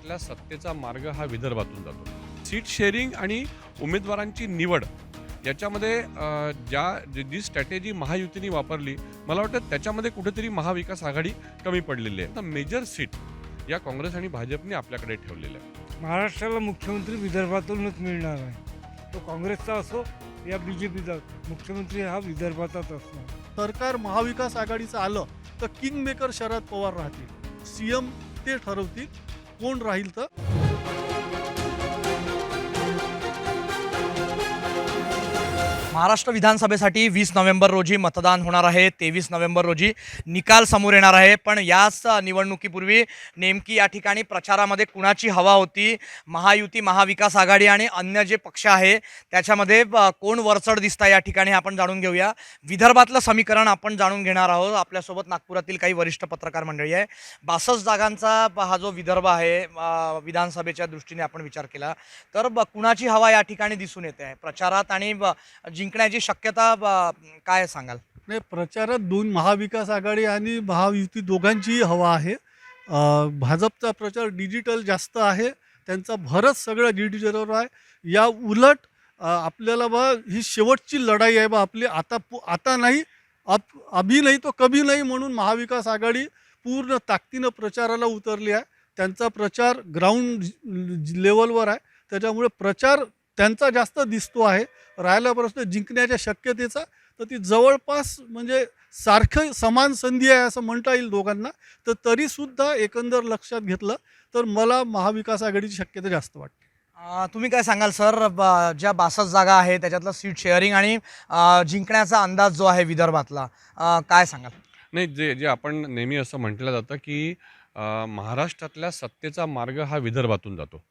महाराष्ट्रातल्या सत्तेचा मार्ग हा विदर्भातून जातो. सीट शेअरिंग आणि उमेदवारांची निवड याच्यामध्ये ज्या जी- जी स्ट्रॅटेजी महायुतीने वापरली मला वाटतं त्याच्यामध्ये कुठेतरी महाविकास आघाडी कमी पडलेली आहे. मेजर सीट या काँग्रेस आणि भाजपने आपल्याकडे ठेवलेल्या आहे महाराष्ट्राला मुख्यमंत्री विदर्भातूनच मिळणार आहे. तो काँग्रेसचा असो या बी जे पीचा मुख्यमंत्री हा विदर्भाचाच असणार. सरकार महाविकास आघाडीचं आलं तर किंग मेकर शरद पवार राहतील. सी एम ते ठरवतील. कोण राहील तर? महाराष्ट्र विधानसभेसाठी वीस नोव्हेंबर रोजी मतदान होणार आहे. तेवीस नोव्हेंबर रोजी निकाल समोर येणार आहे. पण याच निवडणुकीपूर्वी नेमकी या ठिकाणी प्रचारामध्ये कुणाची हवा होती? महायुती महाविकास आघाडी आणि अन्य जे पक्ष आहे त्याच्यामध्ये कोण वरचढ दिसता या ठिकाणी आपण जाणून घेऊया. विदर्भातलं समीकरण आपण जाणून घेणार आहोत. आपल्यासोबत नागपुरातील काही वरिष्ठ पत्रकार मंडळी आहे. बासष्ट जागांचा हा जो विदर्भ आहे विधानसभेच्या दृष्टीने आपण विचार केला तर ब- कुणाची हवा या ठिकाणी दिसून येते? आहे प्रचारात आणि जिंक जिंकण्याची शक्यता काय सांगाल? नाही प्रचारात दोन महाविकास आघाडी आणि महायुती दोघांचीही हवा आहे. भाजपचा प्रचार डिजिटल जास्त आहे. त्यांचा भरच सगळं डिजिटलवर आहे. या उलट आपल्याला बा ही शेवटची लढाई आहे बा आपली आता पु- आता नाही अब अभि नाही तो कभी नाही म्हणून महाविकास आघाडी पूर्ण ताकदीनं प्रचाराला उतरली आहे. त्यांचा प्रचार ग्राउंड लेवलवर आहे. त्याच्यामुळे प्रचार त्यांचा जास्त दिसतो आहे. राहिला प्रश्न जिंकण्याच्या शक्यतेचा तर ती जवळपास म्हणजे सारखं समान संधी आहे असं म्हणता येईल दोघांना. तर तरीसुद्धा एकंदर लक्षात घेतलं तर मला महाविकास आघाडीची शक्यता जास्त वाटते. तुम्ही काय सांगाल सर? ब- ज्या बासष्ट जागा आहे त्याच्यातलं सीट शेअरिंग आणि जिंकण्याचा अंदाज जो आहे विदर्भातला काय सांगाल? नाही जे जे आपण नेहमी असं म्हटलं जातं की महाराष्ट्रातल्या सत्तेचा मार्ग हा विदर्भातून जातो.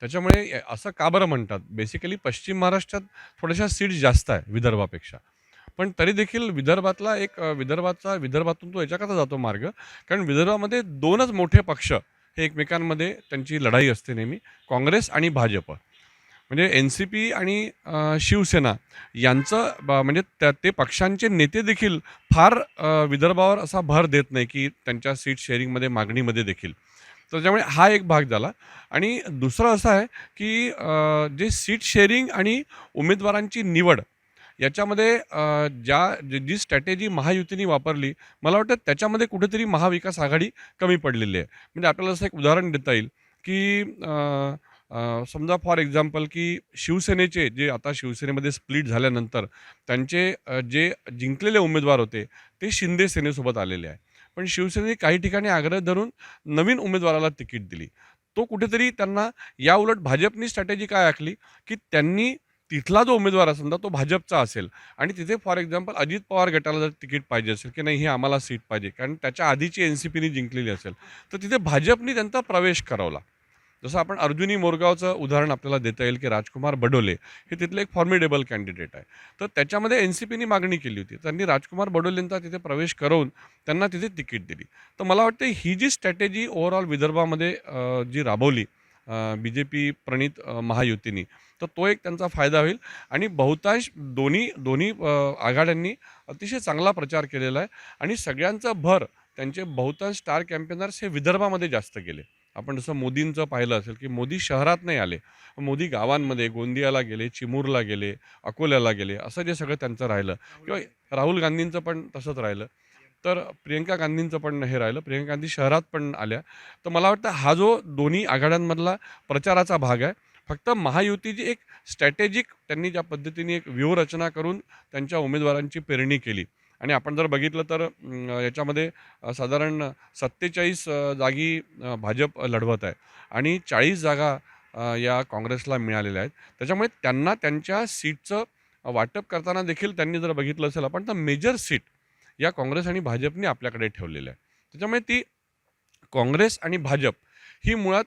त्याच्यामुळे असं का बरं म्हणतात? बेसिकली पश्चिम महाराष्ट्रात थोड्याशा सीट्स जास्त आहे विदर्भापेक्षा. पण तरी देखील विदर्भातला एक विदर्भाचा विदर्भातून तो याच्याकरता जातो मार्ग. कारण विदर्भामध्ये दोनच मोठे पक्ष हे एकमेकांमध्ये त्यांची लढाई असते नेहमी काँग्रेस आणि भाजप. म्हणजे एन सी पी आणि शिवसेना यांचं ब- म्हणजे त्या ते पक्षांचे नेते देखील फार विदर्भावर असा भर देत नाही की त्यांच्या सीट शेअरिंगमध्ये मागणीमध्ये देखील. त्याच्यामुळे हा एक भाग झाला. आणि दुसरं असा आहे की जे सीट शेअरिंग आणि उमेदवारांची निवड याच्यामध्ये ज्या जी- स्ट्रॅटेजी महायुतीने वापरली मला वाटतं त्याच्यामध्ये कुठेतरी महाविकास आघाडी कमी पडलेली आहे. म्हणजे आपल्याला असं एक उदाहरण देता येईल की समजा फॉर एक्झाम्पल की शिवसेनेचे जे आता शिवसेनेमध्ये स्प्लिट झाल्यानंतर त्यांचे जे जिंकलेले उमेदवार होते ते शिंदे सेनेसोबत आलेले आहे. पण शिवसेनेने काही ठिकाणी आग्रह धरून नवीन उमेदवाराला तिकीट दिली. तो कुठेतरी त्यांना या उलट भाजपनी स्ट्रॅटेजी काय आखली? की त्यांनी तिथला जो उमेदवार असेल तो भाजपचा असेल. आणि तिथे फॉर एक्झाम्पल अजित पवार गटाला जर तिकीट पाहिजे असेल की नाही ही आम्हाला सीट पाहिजे. कारण त्याच्या आधीची एन सी पीनी जिंकलेली असेल. तर तिथे भाजपनी त्यांचा प्रवेश करवला. जसं आपण अर्जुनी मोरगावचं उदाहरण आपल्याला देता येईल की राजकुमार बडोले हे तिथले एक फॉर्मिडेबल कॅन्डिडेट आहे. तर त्याच्यामध्ये एन सी पीनी मागणी केली होती. त्यांनी राजकुमार बडोलेंचा तिथे प्रवेश करून त्यांना तिथे तिकीट दिली. तर मला वाटते ही जी स्ट्रॅटेजी ओव्हरऑल विदर्भामध्ये जी राबवली बी जे पी प्रणित महायुतीनी तर तो एक त्यांचा फायदा होईल. आणि बहुतांश दोन्ही दोन्ही आघाड्यांनी अतिशय चांगला प्रचार केलेला आहे. आणि सगळ्यांचा भर त्यांचे बहुतांश स्टार कॅम्पेनर्स हे विदर्भामध्ये जास्त गेले आपण जसं मोदींचं पाहिलं असेल की मोदी शहरात नाही आले मोदी गावांमध्ये गोंदियाला गेले चिमूरला गेले अकोल्याला गेले असं जे सगळं त्यांचं राहिलं किंवा राहुल गांधींचं पण तसंच राहिलं. तर प्रियंका गांधींचं पण हे राहिलं प्रियंका गांधी शहरात पण आल्या. तर मला वाटतं हा जो दोन्ही आघाड्यांमधला प्रचाराचा भाग आहे फक्त महायुतीची एक स्ट्रॅटेजिक त्यांनी ज्या पद्धतीने एक व्यूहरचना करून त्यांच्या उमेदवारांची पेरणी केली. आणि आपण जर बघितलं तर याच्यामध्ये साधारण सत्तेचाळीस जागी भाजप लढवत आहे. आणि चाळीस जागा या काँग्रेसला मिळालेल्या आहेत. त्याच्यामुळे त्यांना त्यांच्या सीटचं वाटप करताना देखील त्यांनी जर बघितलं असेल आपण तर मेजर सीट या काँग्रेस आणि भाजपने आपल्याकडे ठेवलेल्या आहे त्याच्यामुळे ती काँग्रेस आणि भाजप ही मुळात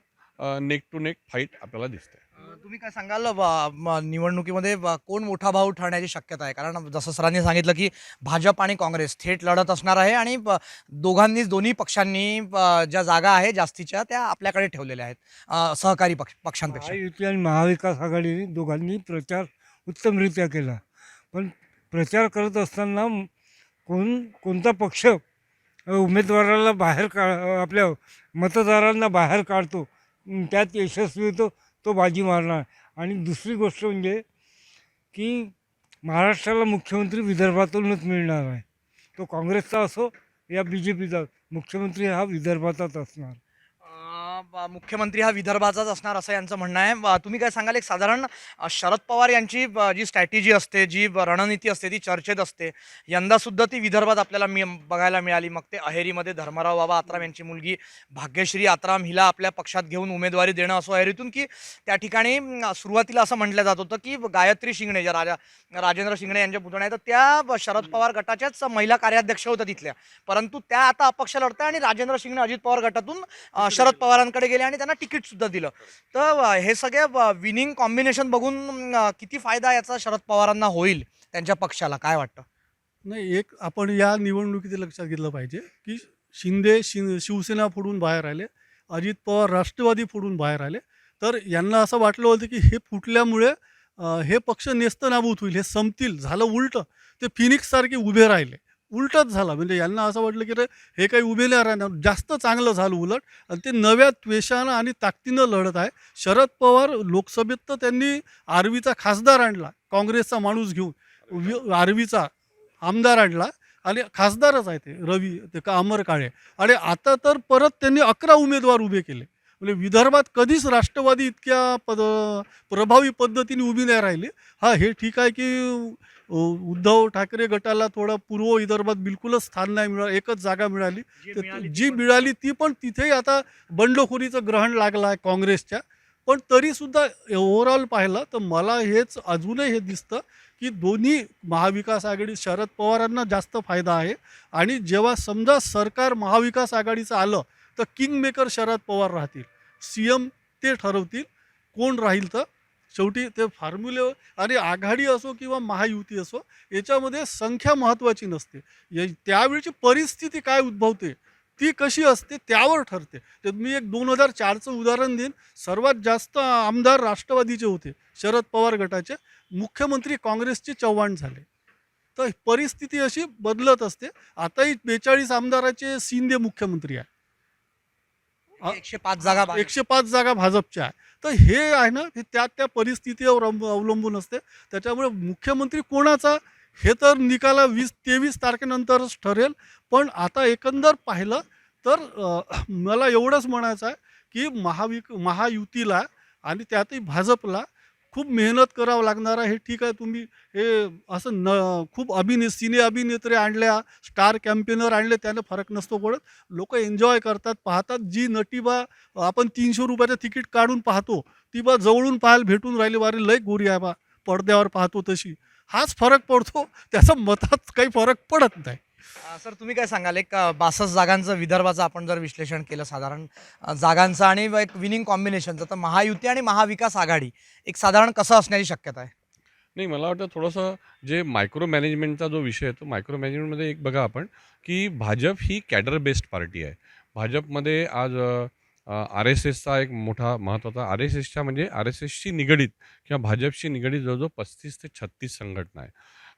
नेक टू नेक फाईट आपल्याला दिसते. तुम्ही काय सांगाल ब- म- निवडणुकीमध्ये ब- कोण मोठा भाऊ ठरण्याची शक्यता आहे? कारण जसं सरांनी सांगितलं की भाजप आणि काँग्रेस थेट लढत असणार आहे आणि ब- दोघांनीच दोन्ही पक्षांनी ब- ज्या जागा आहे जास्तीच्या त्या आपल्याकडे ठेवलेल्या आहेत अ, सहकारी पक्ष पक्षांपेक्षा. महायुती आणि महाविकास आघाडीने दोघांनी प्रचार उत्तमरित्या केला. पण प्रचार करत असताना म- कोण कोणता पक्ष अ, उमेदवाराला बाहेर का आपल्या मतदारांना बाहेर काढतो त्यात यशस्वी होतो तो बाजी मारणार. आणि दुसरी गोष्ट म्हणजे की महाराष्ट्राला मुख्यमंत्री विदर्भातूनच मिळणार आहे. तो काँग्रेसचा असो या बी जे पीचा मुख्यमंत्री हा विदर्भाचाच असणार. मुख्यमंत्री हा विदर्भाचाच असणार असं यांचं म्हणणं आहे. तुम्ही काय सांगाल एक साधारण शरद पवार यांची जी स्ट्रॅटेजी असते जी रणनीती असते ती चर्चेत असते यंदासुद्धा ती विदर्भात आपल्याला मी बघायला मिळाली. मग ते अहेरीमध्ये धर्मराव बाबा आत्राम यांची मुलगी भाग्यश्री आत्राम हिला आपल्या पक्षात घेऊन उमेदवारी देणं असो अहेरीतून की त्या ठिकाणी सुरुवातीला असं म्हटलं जात होतं की गायत्री शिंगणे ज्या राजा राजेंद्र शिंगणे यांच्या पुतण्या आहेत तर त्या शरद पवार गटाच्याच महिला कार्याध्यक्ष होत्या तिथल्या. परंतु त्या आता अपक्ष लढत्या आणि राजेंद्र शिंगणे अजित पवार गटातून शरद पवारांकडे गेले आणि त्यांना तिकीट सुद्धा दिलं. तर हे सगळे विनिंग कॉम्बिनेशन बघून किती फायदा याचा शरद पवारांना होईल त्यांच्या पक्षाला? काय वाटतं? नाही एक आपण या निवडणुकीत लक्षात घेतलं पाहिजे की शिंदे शि शिवसेना फोडून बाहेर आले अजित पवार राष्ट्रवादी फोडून बाहेर आले. तर यांना असं वाटलं होतं की हे फुटल्यामुळे हे पक्ष नेस्तनाबूत होईल हे संपतील झालं उलटं ते फिनिक्ससारखे उभे राहिले. उलटच झाला. म्हणजे यांना असं वाटलं की रे हे काही उभे नाही राहणार जास्त चांगलं झालं उलट. आणि ते नव्या त्वेषानं आणि ताकदीनं लढत आहे. शरद पवार लोकसभेत तर त्यांनी आर्वीचा खासदार आणला काँग्रेसचा माणूस घेऊन. आर्वीचा आमदार आणला आणि खासदारच आहे ते रवी ते का अमर काळे. आणि आता तर परत त्यांनी अकरा उमेदवार उभे केले. म्हणजे विदर्भात कधीच राष्ट्रवादी इतक्या पद प्रभावी पद्धतीने उभी नाही राहिली. हा हे ठीक आहे की उद्धव ठाकरे गटाला थोडं पूर्व विदर्भात बिलकुलच स्थान नाही मिळालं एकच जागा मिळाली. तर जी मिळाली ती पण तिथेही आता बंडखोरीचं ग्रहण लागलं आहे काँग्रेसच्या. पण तरीसुद्धा ओव्हरऑल पाहिलं तर मला हेच अजूनही हे दिसतं की दोन्ही महाविकास आघाडी शरद पवारांना जास्त फायदा आहे. आणि जेव्हा समजा सरकार महाविकास आघाडीचं आलं तर किंगमेकर शरद पवार राहतील. सी एम ते ठरवतील कोण राहील तर? शेवटी ते फॉर्म्युले आणि आघाडी असो किंवा महायुती असो याच्यामध्ये संख्या महत्त्वाची नसते. या त्यावेळची परिस्थिती काय उद्भवते ती कशी असते त्यावर ठरते. तर मी एक दोन हजार चारचं उदाहरण देईन. सर्वात जास्त आमदार राष्ट्रवादीचे होते शरद पवार गटाचे. मुख्यमंत्री काँग्रेसचे चव्हाण झाले. तर परिस्थिती अशी बदलत असते. आताही बेचाळीस आमदाराचे शिंदे मुख्यमंत्री आहे एकशे पाच जागा. एकशे पाच जागा भाजपच्या आहे. तर हे आहे ना हे त्या त्या परिस्थितीवर अवलंब- अवलंबून असते. त्याच्यामुळे मुख्यमंत्री कोणाचा हे तर निकाला वीस तेवीस तारखेनंतरच ठरेल. पण आता एकंदर पाहिलं तर अ, मला एवढंच म्हणायचं आहे की महाविक महायुतीला आणि त्यातही भाजपला खूप मेहनत करावं लागणार आहे. हे ठीक आहे तुम्ही हे असं न खूप अभिने सिने अभिनेत्री आणल्या स्टार कॅम्पेनर आणले त्यानं फरक नसतो पडत. लोक एन्जॉय करतात पाहतात. जी नटीबा आपण तीनशे रुपयाचं तिकीट काढून पाहतो ती बा जवळून पाहायला भेटून राहिली वारी लय गोरी आहे बा पडद्यावर पाहतो तशी. हाच फरक पडतो. त्याचा मतात काही फरक पडत नाही. सर तुम्ही काय सांगाल? एक बासष्ट जागांचं विदर्भाचं आपण जर विश्लेषण केलं साधारण अं, जागांचं आणि एक विनिंग कॉम्बिनेशनचं तर महायुती आणि महाविकास आघाडी एक साधारण कसं असण्याची शक्यता आहे? नाही मला वाटतं थोडंसं जे मायक्रो मॅनेजमेंटचा जो विषय आहे तो मायक्रो मॅनेजमेंटमध्ये एक बघा आपण की भाजप ही कॅडर बेस्ड पार्टी आहे. भाजपमध्ये आज आर एस एसचा एक मोठा महत्त्वाचा आर एस एसच्या म्हणजे आर एस एसशी निगडीत किंवा भाजपशी निगडीत जवळजवळ पस्तीस ते छत्तीस संघटना आहे.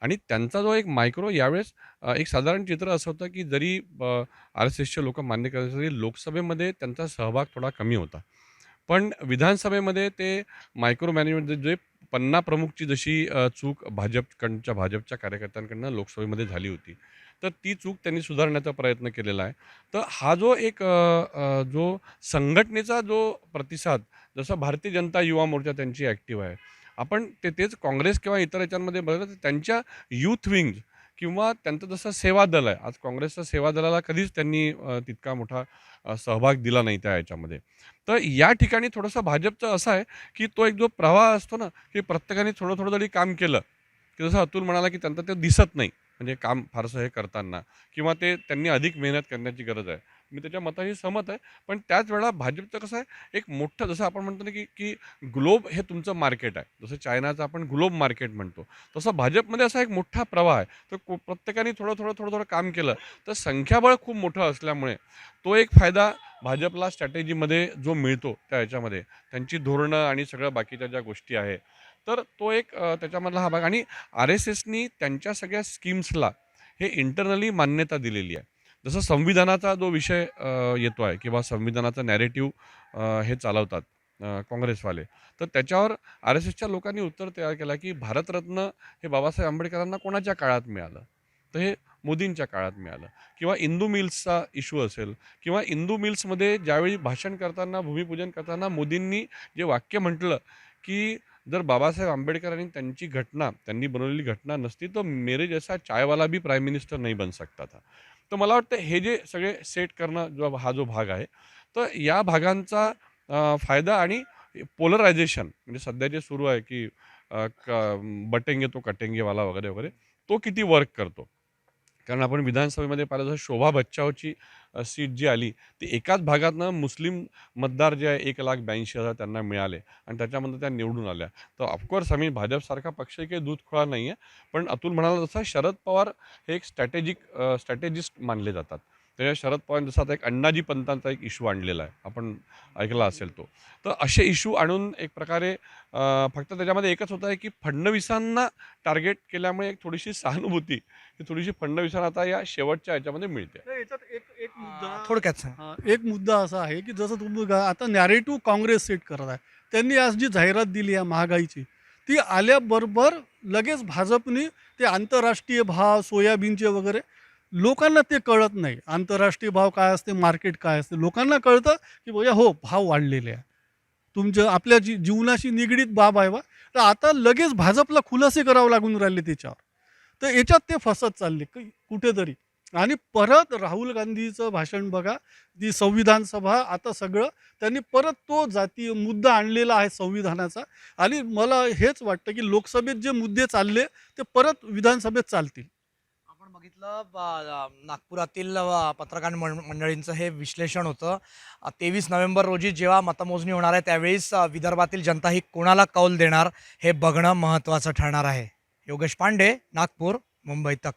आणि त्यांचा जो एक मायक्रो यावेळेस एक साधारण चित्र असं होतं की जरी आर एस एसचे लोक मान्य करण्यासाठी तरी लोकसभेमध्ये त्यांचा सहभाग थोडा कमी होता. पण विधानसभेमध्ये ते मायक्रो मॅनेजमेंट जे पन्ना प्रमुखची जशी चूक भाजपकडच्या भाजपच्या कार्यकर्त्यांकडनं लोकसभेमध्ये झाली होती तर ती चूक त्यांनी सुधारण्याचा प्रयत्न केलेला आहे. तर हा जो एक जो संघटनेचा जो प्रतिसाद जसं भारतीय जनता युवा मोर्चा त्यांची ॲक्टिव्ह आहे आपण ते तेच काँग्रेस किंवा इतर याच्यांमध्ये बघितलं तर त्यांच्या युथ विंग किंवा त्यांचं जसं सेवा दल आहे. आज काँग्रेसच्या सेवा दलाला कधीच त्यांनी तितका मोठा सहभाग दिला नाही त्या याच्यामध्ये. तर या ठिकाणी थोडंसं भाजपचं असं आहे की तो एक जो प्रवाह असतो ना की प्रत्येकाने थोडं थोडं जरी काम केलं की जसं अतुल म्हणाला की त्यांचं ते दिसत नाही. म्हणजे काम फारसं हे करताना किंवा ते त्यांनी अधिक मेहनत करण्याची गरज आहे. मी त्याच्या मताशी सहमत आहे. पण त्याच वेळा भाजपचं कसं आहे एक मोठं जसं आपण म्हणतो ना की की ग्लोब हे तुमचं मार्केट आहे. जसं चायनाचं आपण ग्लोब मार्केट म्हणतो. तसं भाजपमध्ये असा एक मोठा प्रवाह आहे. तर प्रत्येकाने थोडं थोडं थोडं थोडं काम केलं तर संख्याबळ खूप मोठं असल्यामुळे तो एक फायदा भाजपला स्ट्रॅटेजीमध्ये जो मिळतो त्या ह्याच्यामध्ये त्यांची धोरणं आणि सगळं बाकीच्या ज्या गोष्टी आहे तर तो एक त्याच्यामधला हा भाग. आणि आर एस एसनी त्यांच्या सगळ्या स्कीम्सला हे इंटरनली मान्यता दिलेली आहे. जसं संविधानाचा जो विषय येतो आहे किंवा संविधानाचा नॅरेटिव्ह हे चालवतात काँग्रेसवाले तर त्याच्यावर आर एस एसच्या लोकांनी उत्तर तयार केला की भारतरत्न हे बाबासाहेब आंबेडकरांना कोणाच्या काळात मिळालं? तर हे मोदींच्या काळात मिळालं. किंवा इंदू मिल्सचा इश्यू असेल किंवा इंदू मिल्समध्ये ज्यावेळी भाषण करताना भूमिपूजन करताना मोदींनी जे वाक्य म्हटलं की जर बाबासाहेब आंबेडकरांनी त्यांची घटना त्यांनी बनवलेली घटना नसती तर मेरे जैसा चायवाला भी प्राईम मिनिस्टर नाही बन सकता था. तर मला वाटतं हे जे सगळे सेट करणं जो हा जो भाग आहे तर या भागांचा फायदा आणि पोलरायझेशन म्हणजे सध्या जे सुरू आहे की क बटेंगे तो कटेंगेवाला वगैरे वगैरे तो किती वर्क करतो? कारण आपण विधानसभेमध्ये पाहिलं जसं शोभा बच्चावची सीट जी आली ती एकाच भागातनं मुस्लिम मतदार जे आहे एक लाख ब्याऐंशी हजार त्यांना मिळाले आणि त्याच्यामध्ये त्या निवडून आल्या. तर ऑफकोर्स आम्ही भाजपसारखा पक्ष काही दूध खोळा नाही आहे पण अतुल म्हणाला जसं शरद पवार हे एक स्ट्रॅटेजिक स्ट्रॅटेजिस्ट मानले जातात. त्याच्या शरद पवार जसं आता एक अण्णाजी पंतांचा एक इश्यू आणलेला आहे. आपण ऐकला असेल तो. तर असे इश्यू आणून एक प्रकारे फक्त त्याच्यामध्ये एकच होतं आहे की फडणवीसांना टार्गेट केल्यामुळे एक थोडीशी सहानुभूती ही थोडीशी फडणवीसांना आता या शेवटच्या ह्याच्यामध्ये मिळते. एक एक मुद्दा थोडक्यात सांग. एक मुद्दा असा आहे की जसं तुम्ही आता नॅरेटिव्ह काँग्रेस सेट करत आहे. त्यांनी आज जी जाहिरात दिली आहे महागाईची ती आल्याबरोबर लगेच भाजपने ते आंतरराष्ट्रीय भाव सोयाबीनचे वगैरे लोकांना ते कळत नाही. आंतरराष्ट्रीय भाव काय असते? मार्केट काय असते? लोकांना कळतं की बघा हो भाव वाढलेले आहे. तुमच्या आपल्या जी जीवनाशी निगडीत बाब आहे बा. तर आता लगेच भाजपला खुलासे करावं लागून राहिले त्याच्यावर. तर याच्यात ते फसत चालले कुठेतरी. आणि परत राहुल गांधीचं भाषण बघा जी संविधान सभा आता सगळं त्यांनी परत तो जातीय मुद्दा आणलेला आहे संविधानाचा. आणि मला हेच वाटतं की लोकसभेत जे मुद्दे चालले ते परत विधानसभेत चालतील. बघितलं नागपुरातील पत्रकार मंडळींचं हे विश्लेषण होतं. तेवीस नोव्हेंबर रोजी जेव्हा मतमोजणी होणार आहे त्यावेळेस विदर्भातील जनता ही कोणाला कौल देणार हे बघणं महत्त्वाचं ठरणार आहे. योगेश पांडे नागपूर मुंबई तक.